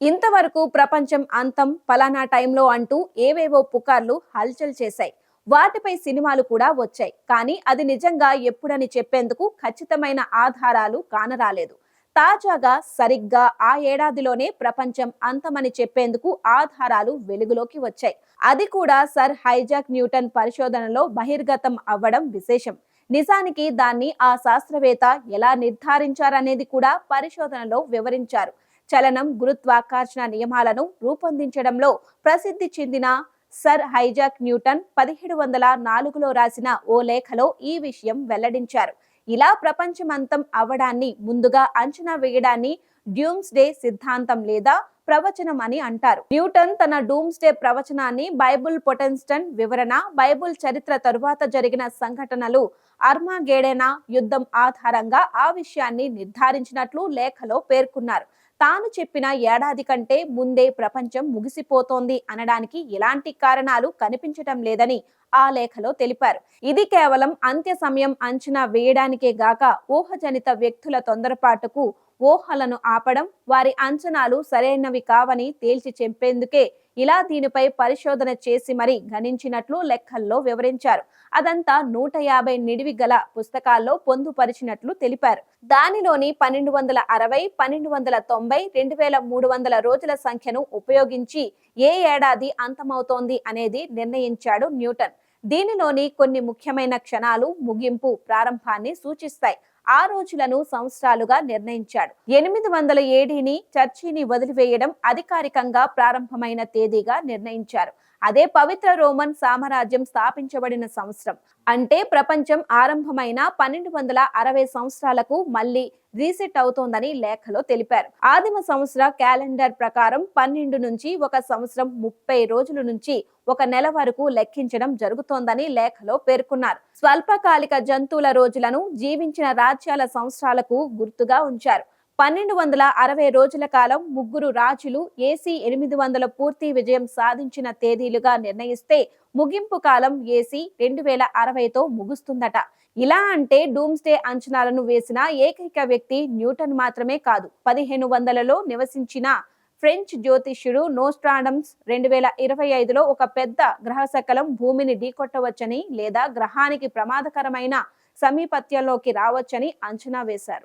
ఇంతవరకు ప్రపంచం అంతం ఫలానా టైంలో అంటూ ఏవేవో పుకార్లు హల్చల్ చేశాయి. వాటిపై సినిమాలు కూడా వచ్చాయి. కానీ అది నిజంగా ఎప్పుడని చెప్పేందుకు ఖచ్చితమైన ఆధారాలు కానరాలేదు. తాజాగా సరిగ్గా ఆ ఏడాదిలోనే ప్రపంచం అంతమని చెప్పేందుకు ఆధారాలు వెలుగులోకి వచ్చాయి. అది కూడా సర్ హైజాక్ న్యూటన్ పరిశోధనలో బహిర్గతం అవ్వడం విశేషం. నిజానికి దాన్ని ఆ శాస్త్రవేత్త ఎలా నిర్ధారించారనేది కూడా పరిశోధనలో వివరించారు. చలనం గురుత్వాకర్షణ నియమాలను రూపొందించడంలో ప్రసిద్ధి చెందిన సర్ హైజాక్ న్యూటన్ పదిహేడు వందల నాలుగులో రాసిన ఓ లేఖలో ఈ విషయం వెల్లడించారు. ఇలా ప్రపంచమంతం అవడాన్ని ముందుగా అంచనా వేయడాన్ని డ్యూమ్స్ డే సిద్ధాంతం లేదా ప్రవచనం అని అంటారు. న్యూటన్ తన డూమ్స్ డే ప్రవచనాన్ని బైబుల్ పొటెన్స్టన్ వివరణ బైబుల్ చరిత్ర తరువాత జరిగిన సంఘటనలు అర్మాగేడెనా యుద్ధం ఆధారంగా ఆ విషయాన్ని నిర్ధారించినట్లు లేఖలో పేర్కొన్నారు. తాను చెప్పిన ఏడాది కంటే ముందే ప్రపంచం ముగిసిపోతోంది అనడానికి ఎలాంటి కారణాలు కనిపించటం లేదని ఆ లేఖలో తెలిపారు. ఇది కేవలం అంత్య సమయం అంచనా వేయడానికే గాక ఊహజనిత వ్యక్తుల తొందరపాటుకు ఊహలను ఆపడం వారి అంచనాలు సరైనవి కావని తేల్చి చెప్పేందుకే ఇలా దీనిపై పరిశోధన చేసి మరి గణించినట్లు లెక్కల్లో వివరించారు. అదంతా నూట యాభై నిడివి గల పుస్తకాల్లో పొందుపరిచినట్లు తెలిపారు. దానిలోని పన్నెండు వందల అరవై పన్నెండు వందల తొంభై రెండు వేల మూడు వందల రోజుల సంఖ్యను ఉపయోగించి ఏ ఏడాది అంతమవుతోంది అనేది నిర్ణయించాడు న్యూటన్. దీనిలోని కొన్ని ముఖ్యమైన క్షణాలు ముగింపు ప్రారంభాన్ని సూచిస్తాయి. ఆ రోజులను సంవత్సరాలుగా నిర్ణయించాడు. ఎనిమిది వందల ఏడీని చర్చిని వదిలివేయడం అధికారికంగా ప్రారంభమైన తేదీగా నిర్ణయించారు. అదే పవిత్ర రోమన్ సామ్రాజ్యం స్థాపించబడిన సంవత్సరం. అంటే ప్రపంచం ఆరంభమైన పన్నెండు వందల అరవై సంవత్సరాలకు మళ్ళీ రీసెట్ అవుతోందని లేఖలో తెలిపారు. ఆదిమ సంవత్సర క్యాలెండర్ ప్రకారం పన్నెండు నుంచి ఒక సంవత్సరం ముప్పై రోజుల నుంచి ఒక నెల వరకు లెక్కించడం జరుగుతోందని లేఖలో పేర్కొన్నారు. స్వల్పకాలిక జంతువుల రోజులను జీవించిన రాజ్యాల సంవత్సరాలకు గుర్తుగా ఉంచారు. పన్నెండు వందల అరవై రోజుల కాలం ముగ్గురు రాజులు ఏసీ ఎనిమిది వందల పూర్తి విజయం సాధించిన తేదీలుగా నిర్ణయిస్తే ముగింపు కాలం ఏసీ రెండు వేల అరవైతో ముగుస్తుందట. ఇలా అంటే డూమ్స్డే అంచనాలను వేసిన ఏకైక వ్యక్తి న్యూటన్ మాత్రమే కాదు పదిహేను వందలలో నివసించిన ఫ్రెంచ్ జ్యోతిష్యుడు నోస్ట్రాడమ్స్ రెండు వేల ఇరవై ఐదులో ఒక పెద్ద గ్రహశకలం భూమిని ఢీకొట్టవచ్చని లేదా గ్రహానికి ప్రమాదకరమైన సమీపత్యంలోకి రావచ్చని అంచనా వేశారు.